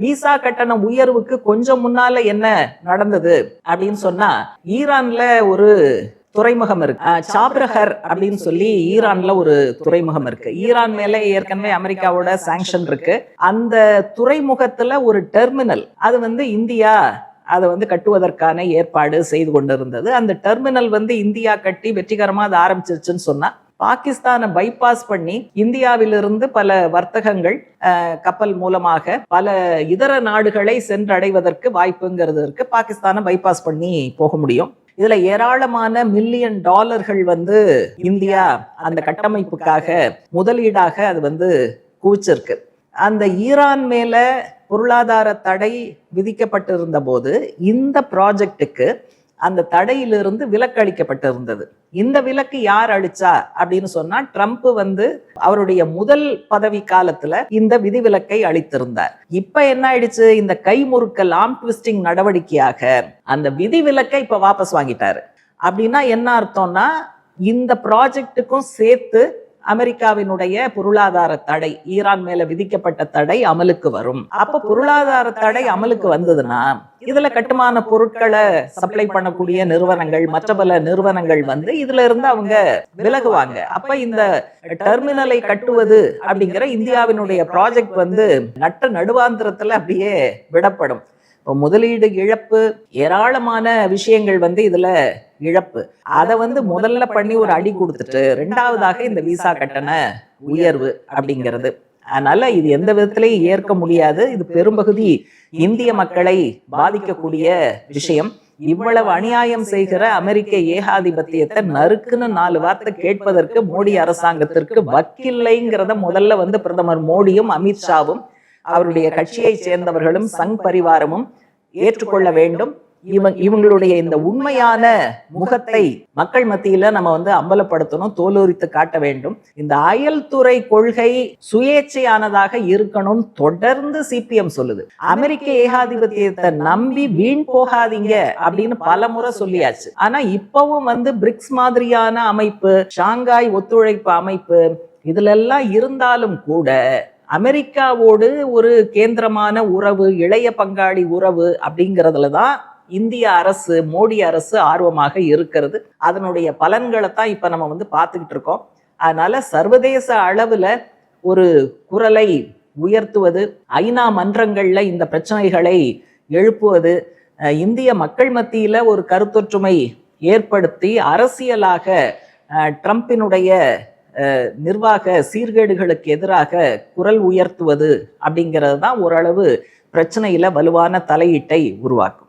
Visa கட்டண உயர்வுக்கு கொஞ்சம் முன்னால என்ன நடந்தது அப்படின்னு சொன்னா ஈரான்ல ஒரு துறைமுகம் இருக்கு. சாப்ரஹர் அப்படின்னு சொல்லி ஈரான்ல ஒரு துறைமுகம் இருக்கு. ஈரான் மேல ஏற்கனவே அமெரிக்காவோட சாங்ஷன் இருக்கு. அந்த துறைமுகத்துல ஒரு டெர்மினல் அது வந்து இந்தியா அதை வந்து கட்டுவதற்கான ஏற்பாடு செய்து கொண்டிருந்தது. அந்த டெர்மினல் வந்து இந்தியா கட்டி வெற்றிகரமாக அதை ஆரம்பிச்சிருச்சுன்னு சொன்னா பாகிஸ்தானை பைபாஸ் பண்ணி இந்தியாவிலிருந்து பல வர்த்தகங்கள் கப்பல் மூலமாக பல இதர நாடுகளை சென்றடைவதற்கு வாய்ப்புங்கிறது இருக்கு. பாகிஸ்தானை பைபாஸ் பண்ணி போக முடியும். இதுல ஏராளமான மில்லியன் டாலர்கள் வந்து இந்தியா அந்த கட்டமைப்புக்காக முதலீடாக அது வந்து கூச்சிருக்கு அந்த ஈரான் மேல பொருளாதார தடை விதிக்கப்பட்டிருந்த போது இந்த ப்ராஜெக்ட்டுக்கு அந்த தடையிலிருந்து விலக்கு அளிக்கப்பட்டிருந்தது இந்த விலக்கு யார் அளிச்சா அப்படின்னு சொன்னா ட்ரம்ப் வந்து அவருடைய முதல் பதவி காலத்துல இந்த விதிவிலக்கை அளித்திருந்தார். இப்ப என்ன ஆயிடுச்சு? இந்த கைமுறுக்கல் ஆம் ட்விஸ்டிங் நடவடிக்கையாக அந்த விதிவிலக்கை இப்ப வாபஸ் வாங்கிட்டாரு. அப்படின்னா என்ன அர்த்தம்னா இந்த ப்ராஜெக்ட்டுக்கும் சேர்த்து அமெரிக்காவினுடைய பொருளாதார தடை ஈரான் மேல விதிக்கப்பட்ட தடை அமலுக்கு வரும். அப்ப பொருளாதார தடை அமலுக்கு வந்ததுன்னா இதுல கட்டுமான பொருட்களை சப்ளை பண்ணக்கூடிய நிறுவனங்கள் மற்ற பல நிறுவனங்கள் வந்து இதுல இருந்து அவங்க விலகுவாங்க. அப்ப இந்த டெர்மினலை கட்டுவது அப்படிங்கிற இந்தியாவினுடைய ப்ராஜெக்ட் வந்து நட்ட நடுவாந்திரத்துல அப்படியே விடப்படும். முதலீடு இழப்பு ஏராளமான விஷயங்கள் வந்து இதுல இழப்பு. அதை வந்து முதல்ல பண்ணி ஒரு அடி கொடுத்துட்டு ரெண்டாவதாக இந்த விசா கட்டண உயர்வு அப்படிங்கிறது. அதனால இது எந்த விதத்திலையும் ஏற்க முடியாது. இது பெரும்பகுதி இந்திய மக்களை பாதிக்கக்கூடிய விஷயம். இவ்வளவு அநியாயம் செய்கிற அமெரிக்க ஏகாதிபத்தியத்தை நறுக்குன்னு நாலு வார்த்தை கேட்பதற்கு மோடி அரசாங்கத்திற்கு வக்கில்லைங்கிறத முதல்ல வந்து பிரதமர் மோடியும் அமித்ஷாவும் அவருடைய கட்சியை சேர்ந்தவர்களும் சங் பரிவாரமும் ஏற்றுக்கொள்ள வேண்டும். இவங்க இவங்களுடைய இந்த உண்மையான முகத்தை மக்கள் மத்தியில நம்ம வந்து அம்பலப்படுத்தணும் தோலுரித்து காட்ட வேண்டும். இந்த அயல்துறை கொள்கை சுயேட்சையானதாக இருக்கணும் தொடர்ந்து சிபிஎம் சொல்லுது. அமெரிக்க ஏகாதிபத்தியத்தை நம்பி வீண் போகாதீங்க அப்படின்னு பல முறை சொல்லியாச்சு. ஆனா இப்பவும் வந்து பிரிக்ஸ் மாதிரியான அமைப்பு ஷாங்காய் ஒத்துழைப்பு அமைப்பு இதுல எல்லாம் இருந்தாலும் கூட அமெரிக்காவோடு ஒரு கேந்திரமான உறவு இளைய பங்காளி உறவு அப்படிங்கிறதுல தான் இந்திய அரசு மோடி அரசு ஆர்வமாக இருக்கிறது. அதனுடைய பலன்களை தான் இப்போ நம்ம வந்து பார்த்துக்கிட்டு இருக்கோம். அதனால சர்வதேச அளவில் ஒரு குரலை உயர்த்துவது ஐநா மன்றங்களில் இந்த பிரச்சனைகளை எழுப்புவது இந்திய மக்கள் மத்தியில் ஒரு கருத்தொற்றுமை ஏற்படுத்தி அரசியலாக ட்ரம்பினுடைய நிர்வாக சீர்கேடுகளுக்கு எதிராக குரல் உயர்த்துவது அப்படிங்கிறது தான் ஓரளவு பிரச்சனையில் வலுவான தலையீட்டை உருவாக்கும்.